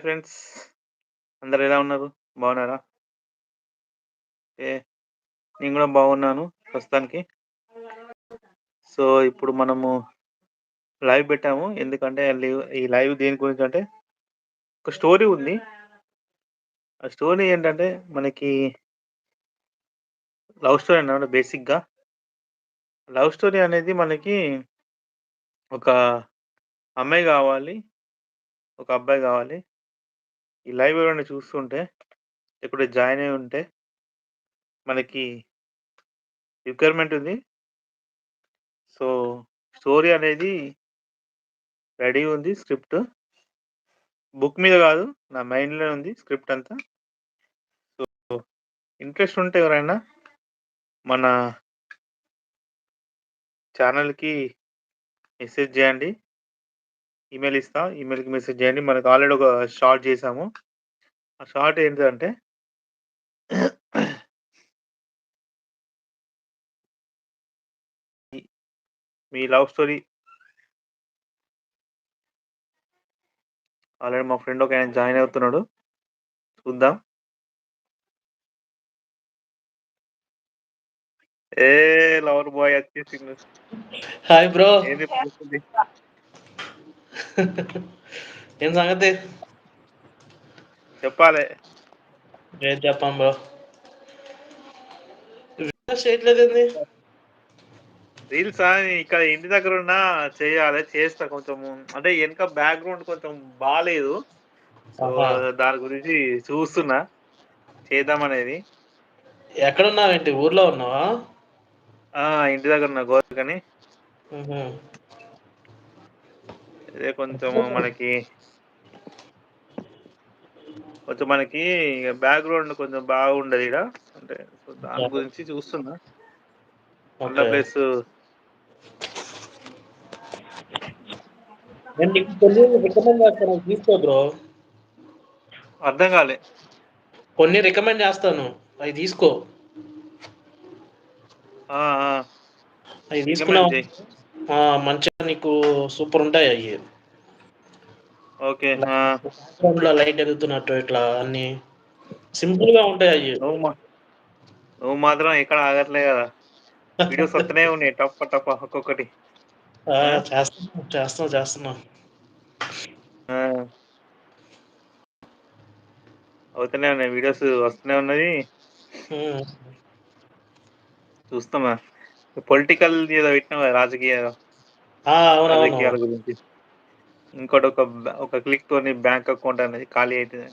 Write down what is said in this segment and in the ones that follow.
Friends? అందరు ఎలా ఉన్నారు? బాగున్నారా? ఏ నేను కూడా బాగున్నాను ప్రస్తుతానికి. సో ఇప్పుడు మనము లైవ్ పెట్టాము. ఎందుకంటే ఈ లైవ్ దేని గురించి అంటే ఒక స్టోరీ ఉంది. ఆ స్టోరీ ఏంటంటే మనకి లవ్ స్టోరీ అన్నమాట బేసిక్గా. లవ్ స్టోరీ అనేది మనకి ఒక అమ్మాయి కావాలి ఒక అబ్బాయి కావాలి. ఈ లైవ్ ఎవరైనా చూస్తుంటే ఇక్కడ జాయిన్ అయి ఉంటే మనకి రిక్వైర్మెంట్ ఉంది. సో స్టోరీ అనేది రెడీ ఉంది స్క్రిప్ట్. బుక్ మీద కాదు నా మైండ్లో ఉంది స్క్రిప్ట్ అంతా. సో ఇంట్రెస్ట్ ఉంటే ఎవరైనా మన ఛానల్కి మెసేజ్ చేయండి. ఈమెయిల్ ఇస్తా ఈమెయిల్కి మెసేజ్ చేయండి. మనకు ఆల్రెడీ ఒక షార్ట్ చేసాము. ఆ షార్ట్ ఏంటంటే మీ లవ్ స్టోరీ ఆల్రెడీ మా ఫ్రెండ్ ఒక ఆయన జాయిన్ అవుతున్నాడు. చూద్దాం. ఏ లవర్ బాయ్ వచ్చేసింది హాయ్ బ్రో? ఏం సంగతి? చెప్పాలి. ఏం చెప్పాం బ్రో? వీడియోస్ చేయట్లేదు ఏంది? రీల్స్? ఇక్కడ ఇంటి దగ్గర ఉన్నా చేయాలి చేస్తా కొంచెం. అంటే వెనక బ్యాక్గ్రౌండ్ కొంచెం బాగాలేదు సో. దాని గురించి చూస్తున్నా. చేద్దాం అనేది. ఎక్కడ ఉన్నావేంటి ఊర్లో ఉన్నావా? ఆ ఇంటి దగ్గర ఉన్నా గోరకని ఇదే కొంచెం మనకి కొంచెం మనకి బ్యాక్గ్రౌండ్ కొంచెం బాగుండదు ఇక్కడ అంటే దాని గురించి చూస్తున్నా. ఓకే. ప్లస్ అర్థం కాలే. కొన్ని రికమెండ్ చేస్తాను. అవి తీసుకో. అవి తీసుకున్నావు. మంచిగా నీకు సూపర్ ఉంటాయి అవి. ఓకే లో లైట్ ఎదుగుతున్నట్టు ఇట్లా అన్ని. సింపుల్గా ఉంటాయి అవి. నువ్వు మాత్రం ఎక్కడ ఆగట్లే కదా. వీడియోస్ వస్తూనే ఉన్నాయి టప్ప టప్ప ఒక్కొక్కటి. చేస్తున్నా చేస్తున్నా. అవుతూనే ఉన్నాయి వీడియోస్ వస్తూనే ఉన్నది. చూస్తామా? పొలిటికల్ ఏదో పెట్టినావు కదా రాజకీయ రాజకీయాల గురించి. ఇంకోటి ఒక ఒక క్లిక్ తోని బ్యాంక్ అకౌంట్ అనేది ఖాళీ అవుతుంది.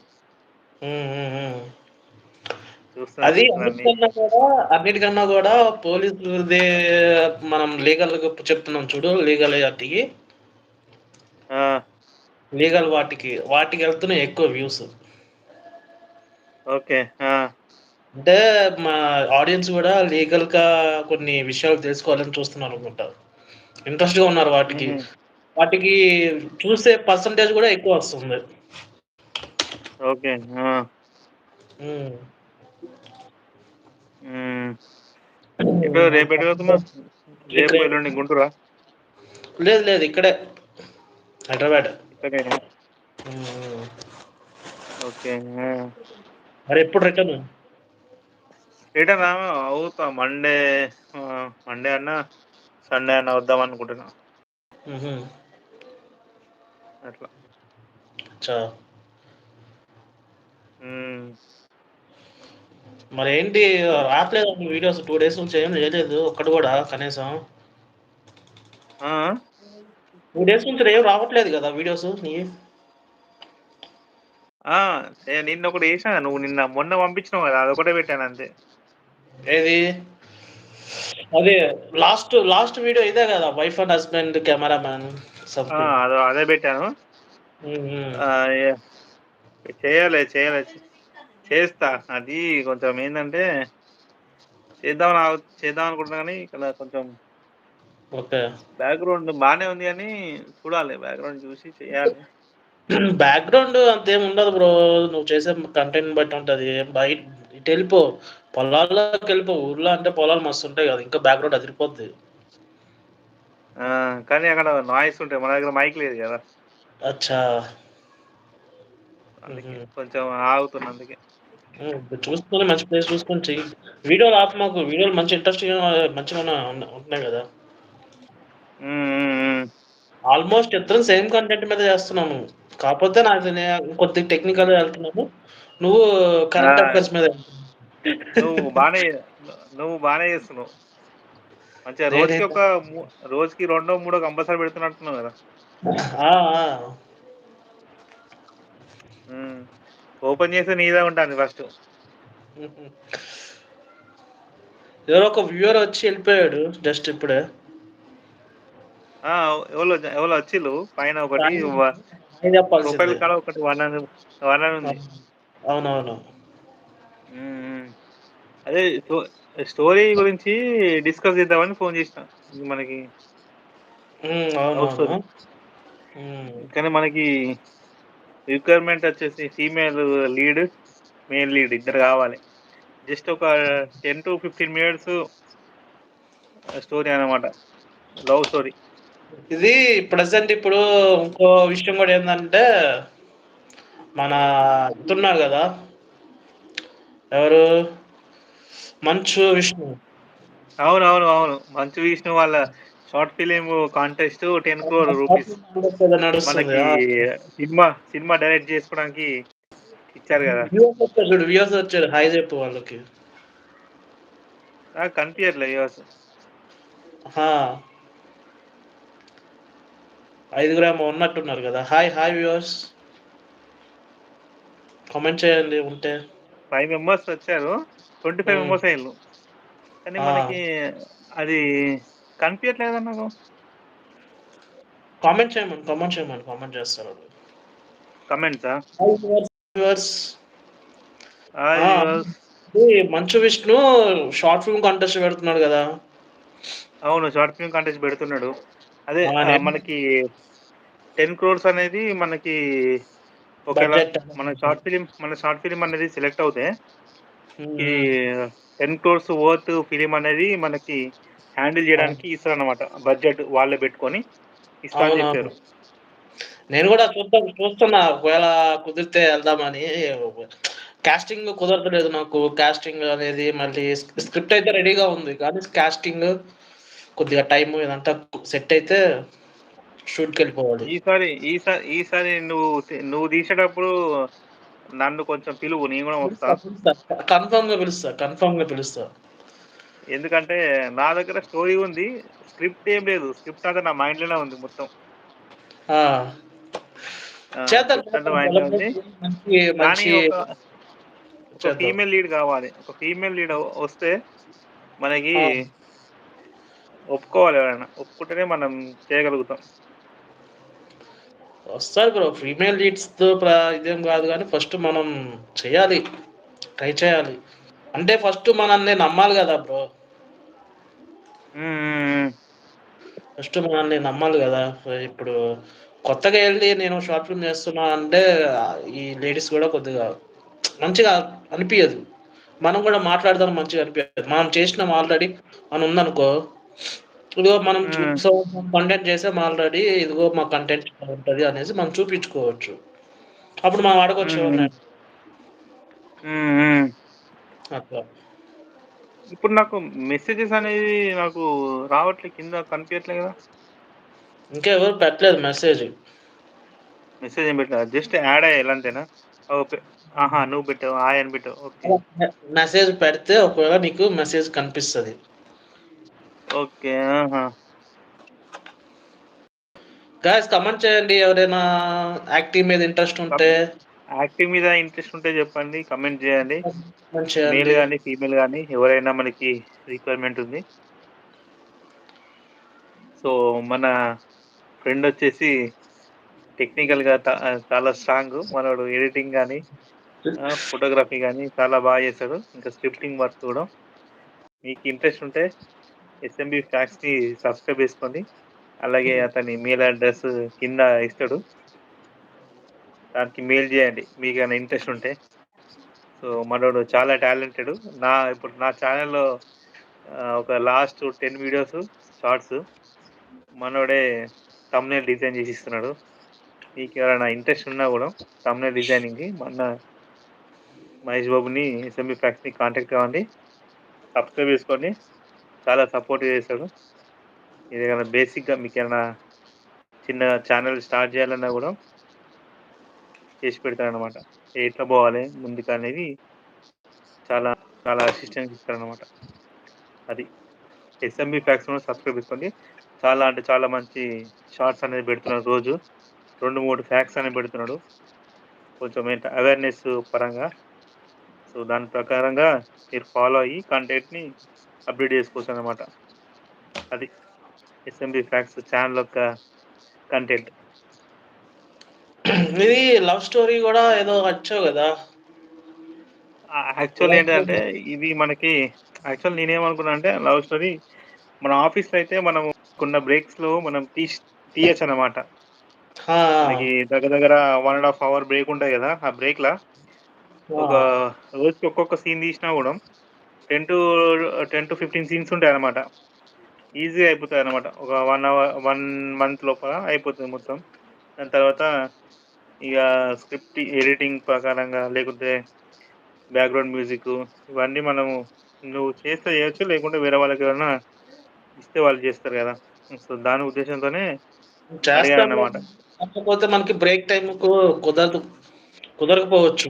చూస్తున్నా అది. అన్నిటికన్నా కూడా అన్నిటికన్నా కూడా పోలీసులది మనం లీగల్ చెప్తున్నాం చూడు లీగల్ వాటికి. ఆ, లీగల్ వాటికి వాటికి వెళ్తున్నాయి ఎక్కువ వ్యూస్. ఓకే అంటే మా ఆడియన్స్ కూడా లీగల్గా కొన్ని విషయాలు తెలుసుకోవాలని చూస్తున్నారు అనుకుంటా. ఇంట్రెస్ట్గా ఉన్నారు వాటికి. వాటికి చూసే పర్సంటేజ్ కూడా ఎక్కువ వస్తుంది. ఓకే. ఇప్పుడు రేపు ఎల్లుండి గుంటూరా? లేదు లేదు ఇక్కడే. హైదరాబాద్. ఓకే. మరి ఎప్పుడు రిటర్న్ రిటర్న్ అవుతా మండే మండే అన్న సండే అన్న వద్దాం అనుకుంటున్నా. అట్లా. మరి ఏంటి రావట్లేదు వీడియోస్ టూ డేస్ నుంచి ఏం చేయలేదు ఒక్కటి కూడా కనీసం. ఆ? టూ డేస్ నుంచి ఏం రావట్లేదు కదా వీడియోస్ నీ? నిన్న ఒకటి వేసా నువ్వు నిన్న మొన్న పంపించినావు కదా అదొకటే పెట్టాను అంతే. ఏది? అదే లాస్ట్ లాస్ట్ వీడియో ఇదే కదా వైఫ్ అండ్ హస్బెండ్ కెమెరామ్యాన్ ఆ, అదో అదే పెట్టాను. చేయాలి చేయాలి. చేస్తా. అది కొంచెం ఏంటంటే చేద్దాం చేద్దాం అనుకుంటున్నా కానీ ఇక్కడ కొంచెం ఓకే. బ్యాక్గ్రౌండ్ బాగానే ఉంది కానీ చూడాలి బ్యాక్గ్రౌండ్ చూసి చేయాలి. బ్యాక్గ్రౌండ్ అంతేం ఉండదు బ్రో. నువ్వు చేసే కంటెంట్ బట్టి ఉంటది. బయట ఇటు వెళ్ళిపో. పొలాల్లోకి వెళ్ళిపో ఊర్లో అంటే పొలాలు మస్తు ఉంటాయి కదా ఇంకా బ్యాక్గ్రౌండ్ అదిరిపోద్ది కానీ అక్కడ నాయిస్ ఉంటాయి మన దగ్గర మైక్ లేదు కదా అచ్చా. కొంచెం ఆగుతున్నా అందుకే. చూసుకొని మంచి ప్లేస్ చూసుకొని చెయ్యి. వీడియోలు ఆపమాకు. వీడియోలు మంచి ఇంట్రెస్టింగ్‌గా మంచిగానే ఉన్న ఉంటున్నాయి. హ్మ్. ఆల్‌మోస్ట్ ఇద్దరం సేమ్ కంటెంట్ మీద చేస్తున్నాము. కాపోతే నాది నే కొద్దిగా టెక్నికల్‌గా ఎళ్తున్నాము. నువ్వు! కరెంట్ అఫైర్స్ మీద నువ్వు బానే నువ్వు బానే చేస్తున్నావు. మంచిగా రోజుకి ఒక రోజుకి రెండో, మూడో కంపల్సరీ పెడుతున్నట్టున్నావు! హ్మ్. ఓపెన్ చేస్తే నీదే ఉంటాంది ఫస్టు. ఎవరో ఒక వ్యూవర్ వచ్చి ఎళ్ళిపోయాడు జస్ట్ ఇప్పుడే. ఆ! ఎవలో ఎవలో వచ్చిల్లు పైన ఒకటి ప్రొఫైల్ చెప్పాల్సిందే. కాడ ఒకటి 1 అని 1 అని ఉంది. అవును. అవునవును. అదే స్టో స్టోరీ గురించి డిస్కస్ చేద్దామని ఫోన్ చేసిన. మనకి. కానీ మనకి రిక్వైర్మెంట్ వచ్చేసి ఫీమేల్ లీడ్, మేల్ లీడ్ ఇద్దరు కావాలి. జస్ట్ ఒక 10-15 మినిట్స్ స్టోరీ అన్నమాట. Love story. ఇది ప్రెజెంట్ ఇప్పుడు ఇంకో విషయం గూడా ఏందంటే మన ఇతున్నాడు గదా! ఎవరు? మంచు విష్ణు. అవునవును. అవును. మంచు విష్ణు వాళ్ళ short film contest 10 crore rupees. మనకి! సినిమా, సినిమా డైరెక్ట్ చేసుకోవడానికి ఇచ్చారు గదా! వ్యూవర్స్ వచ్చారు చూడు. వ్యూవర్స్ వచ్చారు. హాయ్ చెప్పు వాళ్ళకి. నాకు వ్యూవర్స్. ఆ! ఐదుగురేమో ఉన్నట్టున్నారు గదా! Hi hi viewers. కామెంట్ చేయండి ఉంటే. 5 మెంబర్స్ వచ్చారు. 25 హ్మ్. మెంబర్స్ అయ్యిల్లు. కానీ! మనకి అది కనిపియట్లేదు కదా నాకు. కామెంట్ చేయమను. కామెంట్ చేయమను. కామెంట్ చేస్తారు. కమెంట్సా? Manchu Vishnu short film contest పెడుతున్నాడు గదా! అవును. షార్ట్ ఫిల్మ్ కాంటెస్ట్ పెడుతున్నాడు. అదే మనకి 10 క్రోర్స్ అనేది మనకి బడ్జెట్. మన షార్ట్ ఫిల్మ్ మన షార్ట్ ఫిల్మ్ అనేది సెలెక్ట్ అవుతే హ్మ్. ఈ. 10 క్రోర్స్ వర్త్ ఫిల్మ్ అనేది మనకి హ్యాండిల్ అవును. జేయడానికి ఇస్తారన్నమాట. బడ్జెట్ వాళ్ళే పెట్టుకొని ఇస్తా. జెప్పారు. నేను గూడా చూద్దాం చూస్తున్నా. ఒకవేళ కుదిరితే ఎళ్దామని. కాస్టింగ్ కుదరట్లేదు నాకు. కాస్టింగ్ అనేది మళ్ళీ స్క్ స్క్రిప్ట్ అయితే రెడీగా ఉంది. కానీ కాస్టింగ్ కొద్దిగా టైము ఇదంతా సెట్ అయితే షూట్‌కెళ్ళిపోవాలి. ఈసారి ఈసా ఈసారి నువ్వు నువ్వు తీసేటప్పుడు నన్ను కొంచెం పిలువు. నేను గూడా వస్తా. పిలుస్తా. కన్ఫర్మ్‌గా పిలుస్తా. కన్ఫర్మ్‌గా పిలుస్తా. ఎందుకంటే నా దగ్గర స్టోరీ ఉంది. స్క్రిప్ట్ ఏం లేదు. స్క్రిప్ట్ అంతా నా ఉంది మొత్తం. చేద్దాం. మైండ్‌లో ఉంది. ఒక చేద్దాం. ఫీమేల్ లీడ్ గావాలి. ఒక ఫీమేల్ లీడ్ వస్తే మనకి! ఒప్పుకోవాలి ఎవరైనా. ఒప్పుకుంటేనే మనం చేయగలుగుతాం. వస్తారు బ్రో. ఫీమేల్ లీడ్స్‌తో ఇదేం గాదు గానీ ఫస్ట్ మనం చేయాలి. ట్రై చేయాలి. అంటే ఫస్ట్ మనల్ని నమ్మాలి గదా బ్రో! ఫస్ట్ మనల్ని నమ్మాలి గదా! ఇప్పుడు కొత్తగా ఎళ్ళి నేను షార్ట్ ఫిల్మ్ చేస్తున్నా అంటే ఈ లేడీస్ గూడా కొద్దిగా మంచిగా అనిపియదు. మనం గూడా మాట్లాడదాం మంచిగా అనిపియదు. మనం చేసినాం ఆల్రెడీ అని ఉందనుకో, ఇదిగో మనం కంటెంట్ చేసాం ఆల్రెడీ. ఇదిగో మా కంటెంట్ ఉంటది అనేసి మనం చూపించుకోవచ్చు. అప్పుడు మనం అడగొచ్చు. హ్మ్. అట్లా. ఇప్పుడు నాకు మెసేజెస్ అనేది నాకు రావట్లే కింద కనిపియట్లే గదా! ఇంకా ఎవరు పెట్టలేదు మెసేజ్. మెసేజ్ ఏం పెట్టలేదా? జస్ట్ యాడ్ అయ్యాలి అంతేనా? ఓకే. ఆహా! నువ్వు పెట్టావు. హాయ్ అని పెట్టావు. ఓకే. మెసేజ్ పెడితే ఒకవేళ నీకు మెసేజ్ కనిపిస్తది. ఓకే. గైస్ కామెంట్ చేయండి ఎవరైనా యాక్టింగ్ మీద ఇంట్రెస్ట్ ఉంటే. యాక్టింగ్ మీద ఇంట్రెస్ట్ ఉంటే చెప్పండి. కామెంట్. కామెంట్ మేల్ చేయండి. గాని, ఫీమేల్ గాని ఎవరైనా మనకి రిక్వైర్మెంట్ ఉంది. సో, మన ఫ్రెండ్ వచ్చేసి టెక్నికల్‌గా త చాలా స్ట్రాంగు. మనోడు ఎడిటింగ్ గాని, ఆహ్, ఫోటోగ్రఫీ గాని చాలా బాగా చేస్తాడు. ఇంకా స్క్రిప్టింగ్ వర్క్ కూడా. మీకు ఇంట్రెస్ట్ ఉంటే ఎస్ఎంబీ ఫ్యాక్స్‌ని సబ్స్క్రైబ్ చేసుకోండి. అలాగే అతని మెయిల్ అడ్రెస్ కింద ఇస్తాడు. దానికి మెయిల్ చేయండి. మీకేమైనా ఇంట్రెస్ట్ ఉంటే. సో, మనోడు చాలా టాలెంటెడ్. నా ఇప్పుడు నా ఛానెల్‌లో ఒక లాస్ట్ 10 వీడియోస్ షార్ట్స్ మనోడే థంబ్‌నెయిల్ డిజైన్ చేసి ఇస్తున్నాడు. మీకెవరైనా ఇంట్రెస్ట్ ఉన్నా గూడా థంబ్‌నెయిల్ డిజైనింగ్‌కి మొన్న మహేష్ బాబుని ఎస్ఎంబీ ఫ్యాక్స్‌ని కాంటాక్ట్ కావండి. సబ్స్క్రైబ్ చేసుకోండి. చాలా సపోర్ట్ చేస్తాడు. ఏదైనా బేసిక్‌గా మీకు ఏమైనా చిన్న ఛానెల్ స్టార్ట్ చేయాలన్నా కూడా చేసి పెడతాడనమాట. ఎట్లా పోవాలి ముందుకు అనేది చాలా చాలా అసిస్టెన్స్ ఇస్తారనమాట అది. ఎస్ఎంబీ ఫ్యాక్స్ సబ్స్క్రైబ్ చేసుకోండి. చాలా అంటే చాలా మంచి షార్ట్స్ అనేది పెడుతున్నాడు రోజు. 2, 3 ఫ్యాక్స్ అనేది పెడుతున్నాడు. కొంచెం ఏంటి అవేర్‌నెస్ పరంగా. సో, దాని ప్రకారంగా మీరు ఫాలో అయ్యి కంటెంట్‌ని అప్‌డేట్ చేసుకోవచ్చనమాట. అది. ఎస్ఎంబీ ఫ్యాక్స్ ఛానెల్ యొక్క కంటెంట్. ఇది లవ్ స్టోరీ గూడా ఏదో వచ్చావు! ఆ! యాక్చువల్ ఏంటంటే. ఇది మనకి యాక్చువల్ నేనేమనుకున్నా అంటే లవ్ స్టోరీ మన ఆఫీస్‌లో అయితే మనం కొన్న బ్రేక్స్‌లో మనం తీస్ తీయొచ్చనమాట. ఆ! మనకి దగ్గర దగ్గర 1 ½ అవర్ బ్రేక్ ఉంటది గదా! ఆ బ్రేక్‌ల ఆ! ఒక రోజుకి ఒక్కొక్క సీన్ తీసినా గూడా 10-10-15 సీన్స్ ఉంటాయన్నమాట. ఈజీగా అయిపోతాయన్నమాట. ఒక 1 అవర్ 1 మంత్ లోపల అయిపోతది మొత్తం. దాని తర్వాత ఇగ స్క్రిప్ట్ ఎడిటింగ్ ప్రకారంగా లేకుంటే బ్యాక్‌గ్రౌండ్ మ్యూజిక్కు ఇవన్నీ మనము నువ్వు చేస్తే చేయొచ్చు. లేకుంటే వేరే వాళ్ళకెవరన్నా ఇస్తే వాళ్ళు చేస్తారు గదా! సో, దాని ఉద్దేశంతోనే. అడిగానన్నమాట. కాకపోతే మనకి బ్రేక్ టైమ్‌కు కుదరదు. కుదరకపోవచ్చు.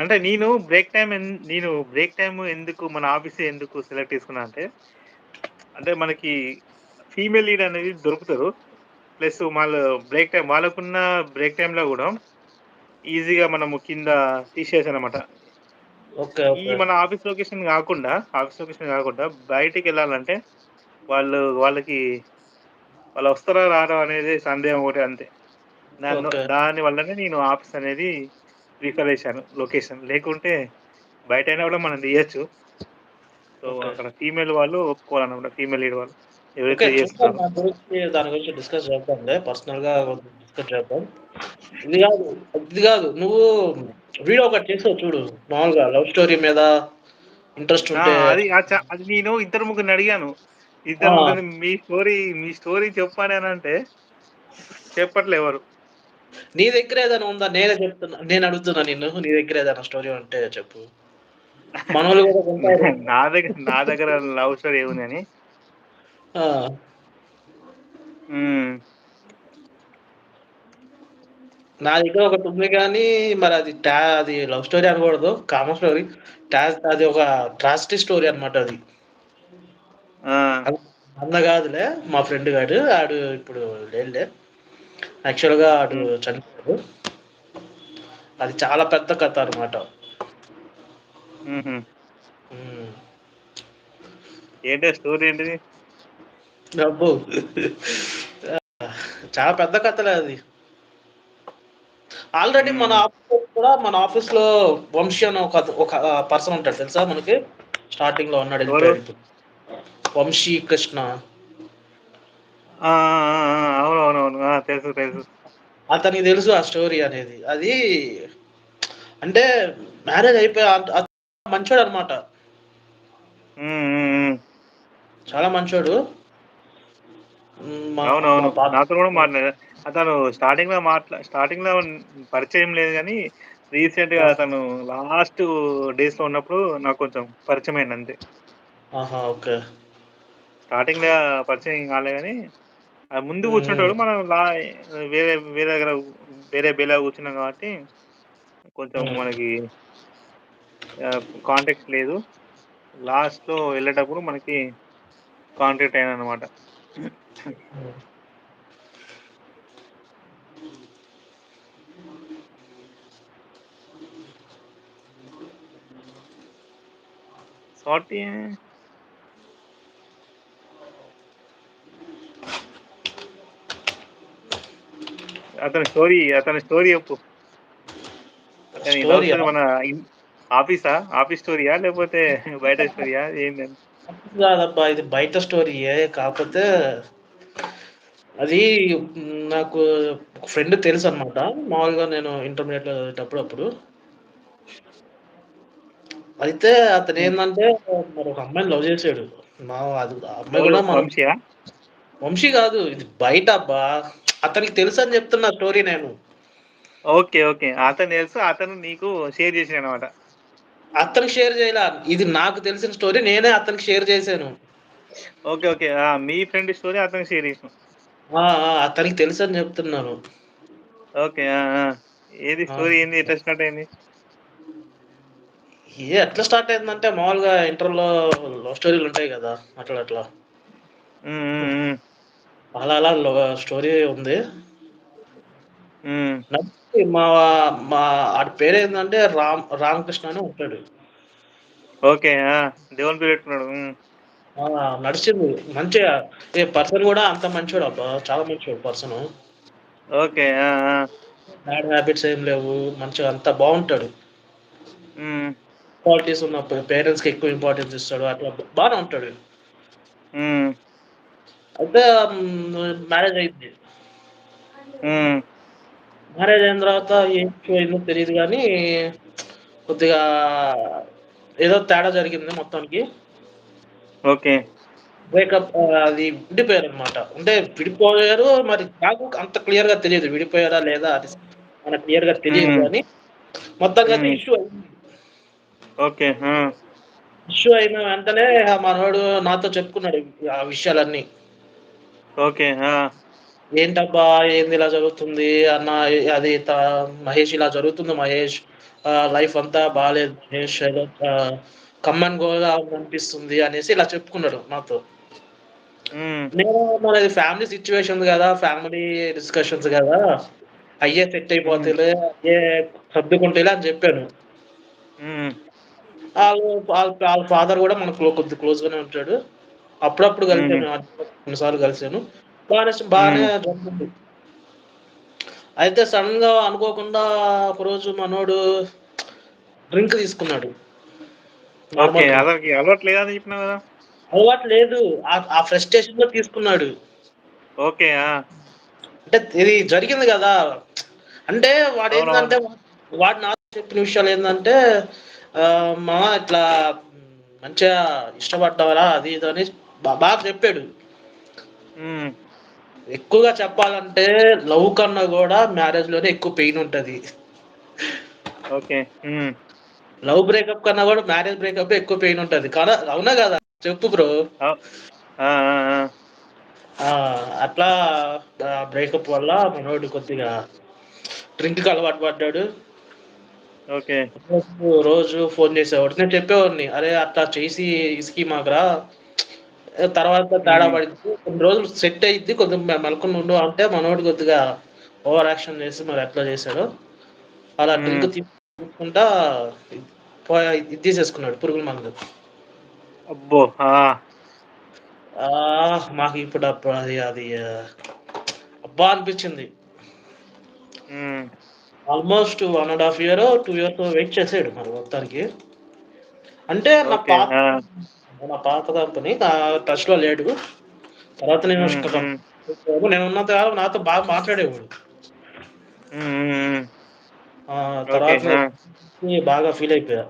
అంటే నేను బ్రేక్ ఎన్ నేను బ్రేక్ టైమ్ ఎందుకు మన ఆఫీసే ఎందుకు సెలెక్ట్ చేసుకున్నా అంటే, అంటే మనకి ఫీమేల్ లీడ్ అనేది దొరుకుతారు. ప్లస్ వాళ్ళు బ్రేక్ టైమ్ వాళ్ళకున్న బ్రేక్ టైమ్‌లో గూడా ఈజీగా మనము కింద తీసేయొచ్చనమాట. ఓకే. ఈ. మన ఆఫీస్ లొకేషన్ గాకుండా, ఆఫీస్ లొకేషన్ గాకుండా బయటికెళ్ళాలంటే వాళ్ళు వాళ్ళకి వాళ్ళొస్తారా? రారా? అనేది సందేహం ఒకటే అంతే. ఓకే. దాని వల్లనే నేను ఆఫీస్ అనేది ప్రిఫర్ చేశాను లొకేషన్. లేకుంటే బయటైనా గూడా మనం తీయొచ్చు. సో. అక్కడ ఫీమేల్ వాళ్ళు ఒప్పుకోవాలన్నమాట. ఫీమేల్ లీడ్ వాళ్ళు. ఎవరైతే చూద్దాం. చేస్తున్నారో. దాని గురించి డిస్కస్ చేద్దాంలే. పర్సనల్‌గా డిస్కస్ చేద్దాం. ఇది గాదు, ఇది గాదు. నువ్వు వీడియో ఒకటి చేసావు చూడు. మామూలుగా లవ్ స్టోరీ మీద ఇంట్రెస్ట్! ఉంటే అది అది నేను ఇద్దరు ముగ్గురిని అడిగాను. ఇద్దరు ముగ్గురిని మీ స్టోరీ మీ స్టోరీ చెప్పండనంటే చెప్పట్లే ఎవరు. నీ దగ్గర ఏదైనా ఉందా? నేనే చెప్తున్నా. నేను అడుగుతున్నా నిన్ను. నీ దగ్గర ఏదైనా స్టోరీ ఉంటే చెప్పు. మనోళ్ళు వింటారు. నా దగ్గర నా దగ్గర లవ్ స్టోరీ. ఆ! హ్మ్. నా దగ్గర ఒకటుంది గానీ, మరది టా అది లవ్ స్టోరీ అనకూడదు. Common story. ట్రాస్ అది ఒక ట్రాజడీ స్టోరీ అనమాట అది. అది అన్న గాదులే. మా ఫ్రెండ్ గాడు. ఆడు ఇప్పుడు లేడులే. యాక్చువల్‌గా హ్మ్. చనిపోయాడు. అది చాలా పెద్ద కథ అనమాట. ఏంటి స్టోరీ ఏంటిది? అబ్బో! చాలా పెద్ద కథలే అది. ఆల్రెడీ మన హ్మ్. ఆఫీస్‌లో కూడా మన ఆఫీస్‌లో వంశీ అని ఒక ఒక పర్సన్ ఉంటాడు తెలుసా మనకి? ఉన్నాడు ఎవరు? ఎళ్ళిపోయాడు ఇప్పుడు. వంశీ కృష్ణ. అవునవునవును. తెలుసు తెలుసు. అతనికి తెలుసు ఆ స్టోరీ అనేది. అది అంటే మ్యారేజ్ అయిపోయి అత్. హ్మ్. హ్మ్. చాలా మంచోడు. అవునవును. నాతోని గూడా మాట్లాడా. అతను స్టార్టింగ్‌లో మాట్లా స్టార్టింగ్‌లో పరిచయం లేదు గానీ, రీసెంట్‌గా ఆ! అతను లాస్ట్ డేస్‌లో ఉన్నప్పుడు నాకు కొంచెం పరిచయమైండు అంతే. ఆహా! ఓకే. స్టార్టింగ్‌ల పరిచయం ఏం కాలే ఆహ్, ముందు. కూర్చునేటోడు. మనం లా వేరే వేరే దగ్గర వేరే బేలా కూర్చున్నాం కాబట్టి, కొంచెం. మనకి కాంటాక్ట్ లేదు. లాస్ట్‌లో ఎళ్ళేటప్పుడు మనకి కాంటాక్ట్ అయ్యాననమాట. హ్మ్. స్వాతి అతని స్టోరీ అతని స్టోరీ చెప్పు. అతని మన ఆఫీసా? ఆఫీస్ స్టోరీయా? లేపోతే బయట స్టోరీయా? ఏందని? కాదబ్బా! ఇది బయట స్టోరీయే. కాపోతే అది నాకు ఒక ఫ్రెండ్ తెలుసనమాట. మామూలుగా నేను ఇంటర్మీడియేట్‌లో చదివేటప్పుడు అప్పుడు. అయితే హ్మ్. అతనేందంటే మరొక అమ్మాయిని లవ్ చేసాడు. మా అది అమ్మాయి వంశీయా? వంశీ గాదు. ఇది బయటబ్బా! అతనికి తెలుసని చెప్తున్నా స్టోరీ నేను. ఓకే. ఓకే. అతను తెలుసు. అతను నీకు షేర్ చేసిండనమాట. అతనికి షేర్ చేయలా. ఇది నాకు తెలిసిన స్టోరీ నేనే అతనికి షేర్ చేశాను. ఓకే. ఓకే. ఆ! మీ ఫ్రెండ్ స్టోరీ అతనికి షేర్! ఆ! అతనికి తెలుసని చెప్తున్నాను. ఓకే. ఏది! స్టోరీ ఏంది? ఎట్లా స్టార్ట్ అయింది? ఏ ఎట్లా స్టార్ట్ అయిందంటే మామూలుగా ఇంటర్‌లో లవ్ స్టోరీలుంటాయి గదా! అట్లా అట్లా. అలా అలా స్టోరీ ఉంది. మా మా ఆడి పేరేందంటే రామ్ రామకృష్ణ అని ఉంటాడు. ఓకే. దేవుని పేరు పెట్టుకున్నాడు. నడిచింది. మంచిగా ఏ పర్సన్ గూడా అంత మంచోడబ్బా! చాలా మంచోడు పర్సను. ఓకే. బ్యాడ్ హ్యాబిట్స్ ఏం లేవు. మంచిగా అంతా బావుంటాడు. హ్మ్. క్వాలిటీస్ ఉన్న పే పేరెంట్స్‌కి ఎక్కువ ఇంపార్టెన్స్ ఇస్తాడు. అట్లా బానే ఉంటాడు. హ్మ్. మ్యారేజ్ అయింది. మ్యారేజ్ అయిన తర్వాత ఏం అయిందో తెలీదు గానీ కొద్దిగా ఏదో తేడా జరిగింది మొత్తానికి. ఓకే. బ్రేకప్ అది విడిపోయారనమాట. అంటే విడిపోయారు మరి నాకు అంత క్లియర్‌గా తెలీదు. విడిపోయారా లేదా అది మనకు క్లియర్‌గా తెలీదు హ్మ్. గానీ మొత్తానికైతే హ్మ్. ఇష్యూ అయింది. ఓకే. ఇష్యూ అయిన వెంటనే మనోడు నాతో చెప్పుకున్నాడు ఆ విషయాలన్నీ. ఓకే. ఏంటబ్బా! ఏంది ఇలా జరుగుతుంది అన్న అది మహేష్ ఇలా జరుగుతుంది మహేష్. లైఫ్ అంతా బాలేదు మహేష్. ఏదో ఆహ్, కమ్ అండ్ గో‌గా అనిపిస్తుంది అనేసి ఇలా చెప్పుకున్నాడు నాతో. హ్మ్. నేను మనది ఫ్యామిలీ సిట్యుయేషన్స్ గదా! ఫ్యామిలీ డిస్కషన్స్ గదా! అయ్యే సెట్ హ్మ్. అయిపోతాయిలే. అయ్యే సర్దుకుంటాయిలే అని. ఆళ్ళు ఆళ్ళ ఆళ్ళ ఫాదర్ గూడా మనకు కొద్దిగా క్లోజ్‌గానే ఉంటాడు. అప్పుడప్పుడు. కలిసాను. కొన్ని సార్లు కలిసాను. హ్మ్. జరిగింది. అయితే సడెన్‌గా అనుకోకుండా ఒకరోజు మనోడు డ్రింక్ తీసుకున్నాడు. అలవాటు లేదు. ఆ ఆ ఫ్రస్ట్రేషన్‌లో తీసుకున్నాడు. ఓకే. ఆ! అంటే ఇది జరిగింది గదా! అంటే అవునవును. వాడేందంటే వాడు నాతో చెప్పిన విషయాలేందంటే ఆహ్, మామ ఇట్లా మంచిగా ఇష్టపడ్డావురా అది ఇది అని బాగా చెప్పాడు. ఎక్కువగా చెప్పాలంటే లవ్ కన్నా గూడా మ్యారేజ్‌లోనే ఎక్కువ పెయిన్ ఉంటది. ఓకే. లవ్ బ్రేకప్ కన్నా గూడా మ్యారేజ్ బ్రేకపే ఎక్కువ పెయిన్ ఉంటది. కాదా అవునా గాదా? చెప్పు బ్రో. అట్లా బ్రేకప్ వల్ల మనోడు కొద్దిగా డ్రింక్‌కి అలవాటు పడ్డాడు. ఓకే. రోజు ఫోను చేసేవాడు. నేను చెప్పేవాడిని, "అరే! అట్లా చేసి ఇసికిమాకరా. తర్వాత తేడా హ్మ్. పడిద్ది. కొన్ని రోజులు సెట్ అయ్యిద్ది. కొద్దిగా మె మెలకువగా ఉండు" అంటే మనోడు కొద్దిగా ఓవర్ యాక్షన్ చేసి మరి ఎట్లా చేసాడో, అలా. డ్రింక్ తీసుకుంటా పోయ ఇది తీసేసుకున్నాడు పురుగుల మందు. అబ్బో! మాకిప్పుడు అప్పుడు అది అది అబ్బా! అనిపించింది. ఆల్‌మోస్ట్ 1 ½ ఇయరో, 2 ఇయర్సో వెయిట్ చేసాడు మరి మొత్తానికి. అంటే నా ఓకే. పాత కంపెనీ నా టచ్‌లో లేడు. తర్వాత నేను హ్మ్. నేనున్నంత కాలం నాతో బాగా మాట్లాడేవాడు. తర్వాత! బాగా ఫీల్ అయిపోయా.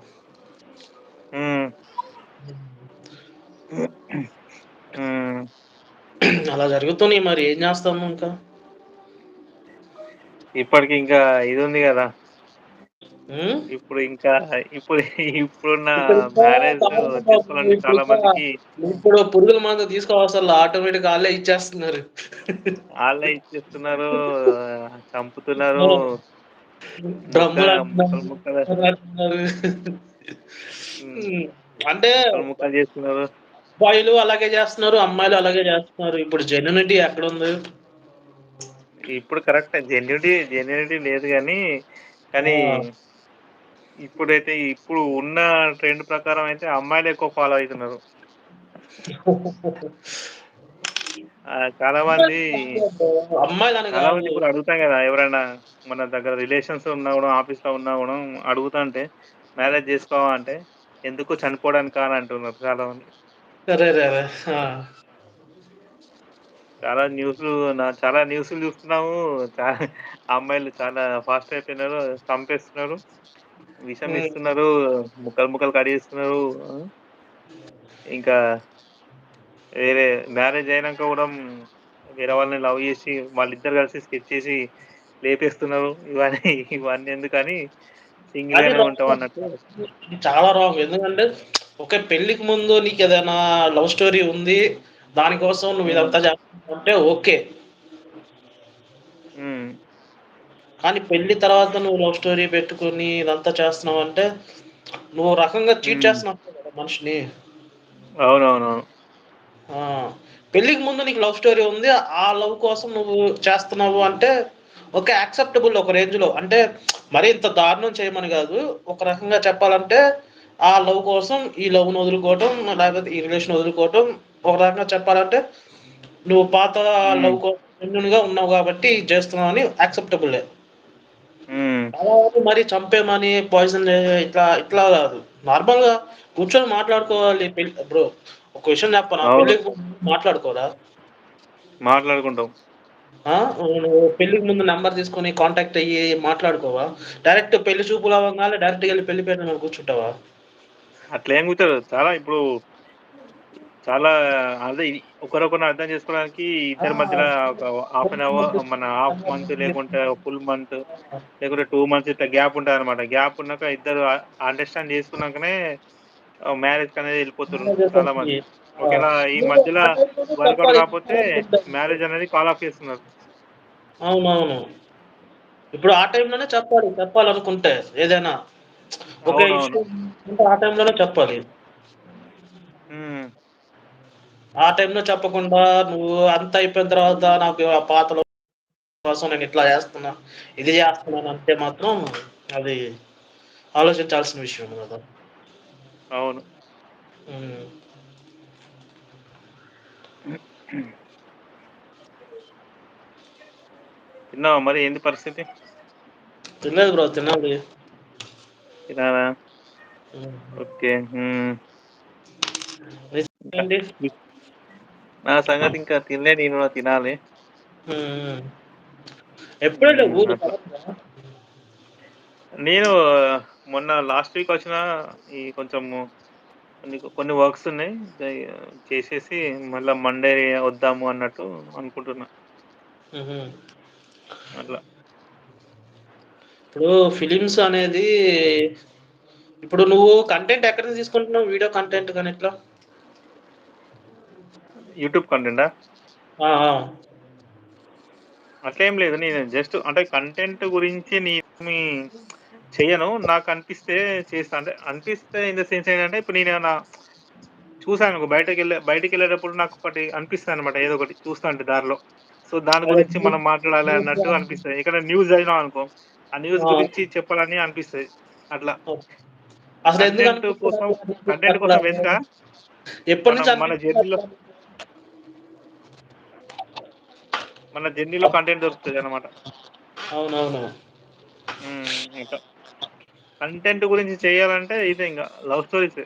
అలా జరుగుతున్నాయి మరి ఏం చేస్తాము ఇంకా? ఇప్పటికి ఇంకా ఇదుంది గదా! హ్మ్. ఇప్పుడు ఇంకా ఇప్పుడు ఇప్పుడున్న మ్యారేజ్. చేసుకోవాలంటే చాలా మందికి ఇప్పుడు పురుగుల మందు తీసుకోవసరలా ఆటోమేటిక్‌గా ఆళ్ళే ఇచ్చేస్తున్నారు. ఆళ్ళే ఇచ్చేస్తున్నారు. చంపుతున్నారు. అంటే ముక్కలు చేస్తున్నారు. అబ్బాయిలు అలాగే జేస్తున్నారు. అమ్మాయిలు అలాగే జేస్తున్నారు. ఇప్పుడు జెన్యూనిటీ ఎక్కడుంది? ఇప్పుడు కరెక్టే. జెన్యూటీ జెన్యూనిటీ లేదు కానీ ఆ! ఇప్పుడైతే ఇప్పుడు ఉన్న ట్రెండ్ ప్రకారం అయితే అమ్మాయిలే ఎక్కువ ఫాలో అయితున్నారు. ఆహ్, చాలా మంది చాలా మంది. ఇప్పుడు అడుగుతాం గదా! ఎవరైనా మన దగ్గర రిలేషన్స్ ఉన్నా గూడా, ఆఫీస్‌లో ఉన్నా గూడా అడుగుతాంటే మ్యారేజ్ జేసుకోవా అంటే, ఎందుకు చనిపోవడానికా అని అంటున్నారు. అరెరెరే! ఆ! చాలా న్యూస్‌లు నా చాలా న్యూస్‌లు చూస్తున్నాము. అమ్మాయిలు చాలా ఫాస్ట్ అయిపోయినారు. చంపేస్తున్నారు. విషం. ఇస్తున్నారు. ముక్కలు ముక్కలు కట్ చేస్తున్నారు. ఇంకా వేరే మ్యారేజ్ అయినంక గూడా వేరే వాళ్ళని లవ్ చేసి వాళ్ళిద్దరు కలిసి స్కెచ్ చేసి లేపేస్తున్నారు ఇవన్నీ ఇవన్నీ ఎందుకని సింగిల్ ఉంటాం. అన్నట్టు చాలా రాంగ్ ఎందుకంటే ఓకే పెళ్ళికి ముందు నీకు ఏదైనా లవ్ స్టోరీ ఉంది దానికోసం నువ్వు ఇదంతా చేస్తున్నావు అంటే ఓకే కానీ పెళ్ళి తర్వాత నువ్వు లవ్ స్టోరీ పెట్టుకొని ఇదంతా చేస్తున్నావు అంటే నువ్వు రకంగా చీట్. చేస్తున్నావు కదా మనిషిని. అవునవునవును. ఆ, పెళ్ళికి ముందు నీకు లవ్ స్టోరీ ఉంది ఆ లవ్ కోసం నువ్వు చేస్తున్నావు అంటే ఓకే యాక్సెప్టబుల్ ఒక రేంజ్లో అంటే మరి ఇంత దారుణం చేయమని కాదు ఒక రకంగా చెప్పాలంటే ఆ లవ్ కోసం ఈ లవ్ను వదులుకోవటం లేకపోతే ఈ రిలేషన్ వదులుకోవటం ఒక రకంగా చెప్పాలంటే నువ్వు పాత లవ్ కోసం ఉన్నావు కాబట్టి చేస్తున్నావు అని యాక్సెప్టబుల్ మరి చంపేమని పాయిజన్ ఇట్లా ఇట్లా కాదు. నార్మల్గా కూర్చొని మాట్లాడుకోవాలి బ్రో ఒక విషయం చెప్పనా? ముందు మాట్లాడుకోరా? మాట్లాడుకుంటాం. పెళ్ళికి ముందు నెంబర్ తీసుకొని కాంటాక్ట్ అయ్యి మాట్లాడుకోవా? డైరెక్ట్ పెళ్ళి చూపులు అవ్వగానే డైరెక్ట్ వెళ్ళి పెళ్ళి పేరు కూర్చుంటావా? అట్లా ఏం కూర్చోరు చాలా ఇప్పుడు చాలా అదే ఇది ఒకరొకరిని అర్థం చేసుకోవడానికి ఇద్దరి మధ్యలో ఒక హాఫ్ అన్ అవర్ మన హాఫ్ మంత్ లేకుంటే ఫుల్ మంత్ లేకుంటే టూ మంత్స్ ఇట్లా గ్యాప్ ఉంటుంది అనమాట గ్యాప్ ఉన్నాక ఇద్దరు అండర్స్టాండ్ చేసుకున్నాకనే మ్యారేజ్ అనేది వెళ్ళిపోతారు చాలా మంది ఒకవేళ ఈ మధ్యలో వర్కౌట్ కాకపోతే మ్యారేజ్ అనేది కాల్ ఆఫ్ చేస్తున్నారు. అవునవును. ఇప్పుడు ఆ టైంలోనే చెప్పాలి చెప్పాలనుకుంటే ఏదైనా. ఒక ఆ టైంలోనే చెప్పాలి. ఆ టైంలో చెప్పకుండా నువ్వు అంత అయిపోయిన తర్వాత నాకు ఆ పాతలో కోసం నేను ఇట్లా చేస్తున్నా ఇది చేస్తున్నాను అంటే మాత్రం అది ఆలోచించాల్సిన విషయం కదా అవును. తిన్నావా మరి ఏంది పరిస్థితి తినలేదు బ్రో తినాలి తినాలా. ఓకే. నీ సంగతి ఇంకా తినలే నేను తినాలి. ఉమ్, ఊరు నేను మొన్న లాస్ట్ వీక్ వచ్చిన ఈ కొంచెము కొన్ని కొన్ని వర్క్స్ ఉన్నాయి. చేసేసి మళ్ళా మండే వద్దాము అన్నట్టు అనుకుంటున్నా. అట్లా. ఇప్పుడు ఫిలిమ్స్ అనేది ఇప్పుడు నువ్వు కంటెంట్ ఎక్కడ నుంచి తీసుకుంటున్నావు? వీడియో కంటెంట్ కానీ ఎట్లా? యూట్యూబ్ కంటెంటా. అట్లేం లేదు నేను జస్ట్ అంటే కంటెంట్ గురించి నేను చెయ్యను. నాకు అనిపిస్తే చేస్తా. అంటే అనిపిస్తే ఇన్ ద సెన్స్ ఏంటంటే ఇప్పుడు నేను ఏమన్నా చూసాను బయటకి వెళ్ళే బయటకి వెళ్ళేటప్పుడు నాకు ఒకటి అనిపిస్తుంది అనమాట ఏదో ఒకటి చూస్తా అంటే దారిలో. సో దాని గురించి మనం మాట్లాడాలి అన్నట్టు అనిపిస్తుంది. ఇక్కడ న్యూస్ చదివినాం అనుకో ఆ న్యూస్ గురించి చెప్పాలని అనిపిస్తది. అట్లా. కంటెంట్ కోసం కంటెంట్ కోసం ఎప్పటి నుంచి మన జర్నీలో అట్లా? మన జర్నీలో కంటెంట్ దొరుకుతది అనమాట అవునవును. ఇంకా. కంటెంట్ గురించి చెయాలంటే ఇదే ఇంకా లవ్ స్టోరీస్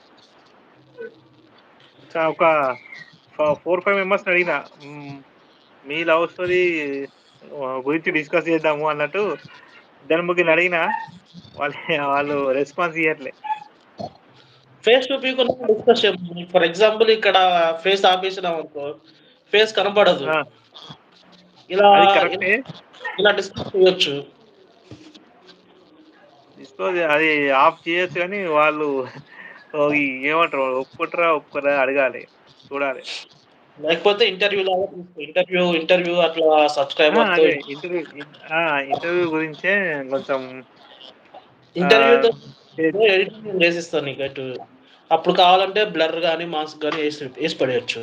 ఒక ఫోర్ ఫైవ్ మెంబర్స్ అడిగిన మీ లవ్ స్టోరీ గురించి డిస్కస్ చేద్దాము అన్నట్టు ఇద్దరు ముగ్గురిని అడిగినా వాళ్ళ వాళ్ళు response ఇయట్లే face to people discuss for example ఇక్కడ ఫేస్ ఆపేసినాం అనుకో ఫేస్ కనపడదు. ఇలా ఇలా డిస్కస్ చేయొచ్చు. డిస్కస్ అది ఆఫ్ చేయొచ్చు కానీ వాళ్ళు ఏమంటారు? ఒప్పుకుంటారా? ఒప్పుకోరా? అడగాలి. చూడాలి. లేకపోతే ఇంటర్వ్యూ లాగా ఇంటర్వ్యూ ఇంటర్వ్యూ అట్లా సబ్స్క్రైబర్ అదే. ఇంటర్వ్యూ ఇంటర్వ్యూ గురించే కొంచెం ఇంటర్వ్యూతో ఎడిటింగ్ చేసిస్తాను నీకు అప్పుడు కావాలంటే బ్లర్ గానీ మాస్క్ గానీ వేసి వేసి పడేయచ్చు.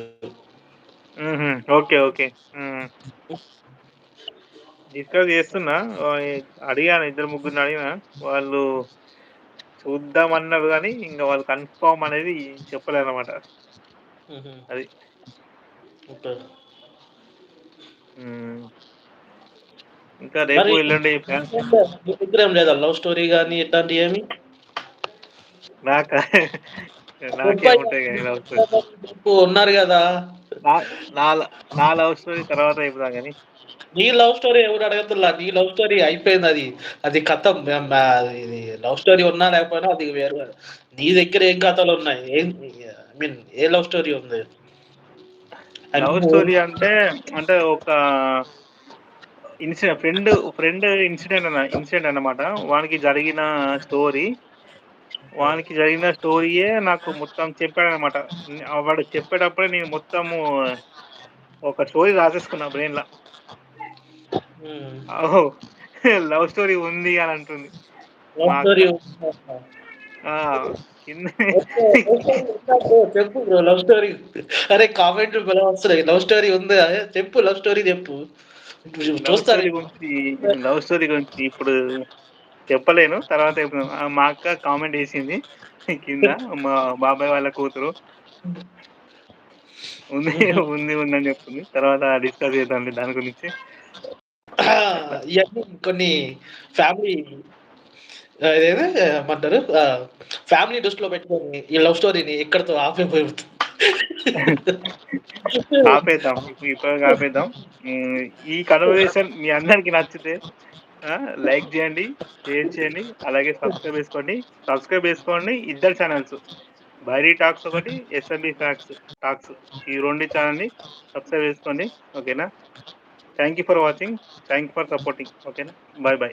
Okay okay. డిస్కస్ చేస్తున్నా. అడిగాను ఇద్దరు ముగ్గురిని అడిగిన. వాళ్ళు చూద్దాం అన్నారు కానీ ఇంకా వాళ్ళు కన్ఫామ్ అనేది చెప్పలేదు అనమాట అది. ఇంకా రేపు దగ్గర ఏం లేదా? లవ్ స్టోరీ గానీ ఇట్లాంటివి ఏమి? నాకా? ఉన్నారు కదా. నా లవ్ స్టోరీ తర్వాత చెప్దాం కానీ? నీ లవ్ స్టోరీ ఎవరు అడగతుల్లా? నీ లవ్ స్టోరీ అయిపోయింది అది. అది కథం. ఇది లవ్ స్టోరీ ఉన్నా లేకపోయినా అది వేరు నీ దగ్గర ఏం కథలు ఉన్నాయి? ఏం I mean A love story ఉంది? లవ్ స్టోరీ అంటే అంటే ఒక ఇన్సి ఫ్రెండ్ ఫ్రెండ్ ఇన్సిడెంట్ అన్న ఇన్సిడెంట్ అన్నమాట. వానికి జరిగిన స్టోరీ. వానికి జరిగిన స్టోరీయే నాకు మొత్తం చెప్పాడనమాట వాడు చెప్పేటప్పుడే నేను మొత్తము ఒక స్టోరీ రాసేసుకున్నా బ్రెయిన్‌ల. లవ్ స్టోరీ ఉంది అని అంటుంది. చెప్పు బ్రో లవ్ స్టోరీ. అరే కామెంట్లు భలే వస్తున్నాయి. లవ్ స్టోరీ ఉందా? చెప్పు లవ్ స్టోరీ చెప్పు. లవ్ చూస్తా స్టోరీ నేను. గురించి లవ్ స్టోరీ గురించి ఇప్పుడు చెప్పలేను. తర్వాత మా అక్క కామెంట్ చేసింది కింద మా బాబాయ్ వాళ్ళ కూతురు. ఉంది. ఉంది ఉందని చెప్తుంది. తర్వాత డిస్కస్ చేద్దాంలే దాని గురించి. కొన్ని ఫ్యామిలీ ఇదేది ఏమంటారు? ఫ్యామిలీ దృష్టిలో పెట్టుకొని ఈ లవ్ స్టోరీని ఇక్కడితో ఆపేయకూడదు. ఆపేద్దాం. ఇప్పుడు ఇప్పటికి ఆపేద్దాం. ఈ కన్వర్జేషన్ మీ అందరికి నచ్చితే! లైక్ చేయండి, షేర్ చేయండి, అలాగే సబ్స్క్రైబ్ చేసుకోండి. సబ్స్క్రైబ్ చేసుకోండి ఇద్దరు ఛానెల్స్. బైరీ టాక్స్ ఒకటి, ఎస్ఎంబీ ఫ్యాక్స్ టాక్స్. ఈ 2 ఛానెల్‌ని సబ్స్క్రైబ్ చేసుకోండి. ఓకేనా? Thank you for watching. Thank you for supporting. ఓకేనా? Bye bye.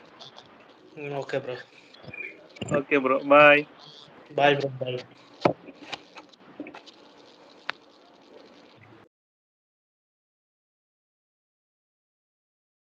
Hmm. Okay bro. Okay bro. Bye. Bye bro. Bye.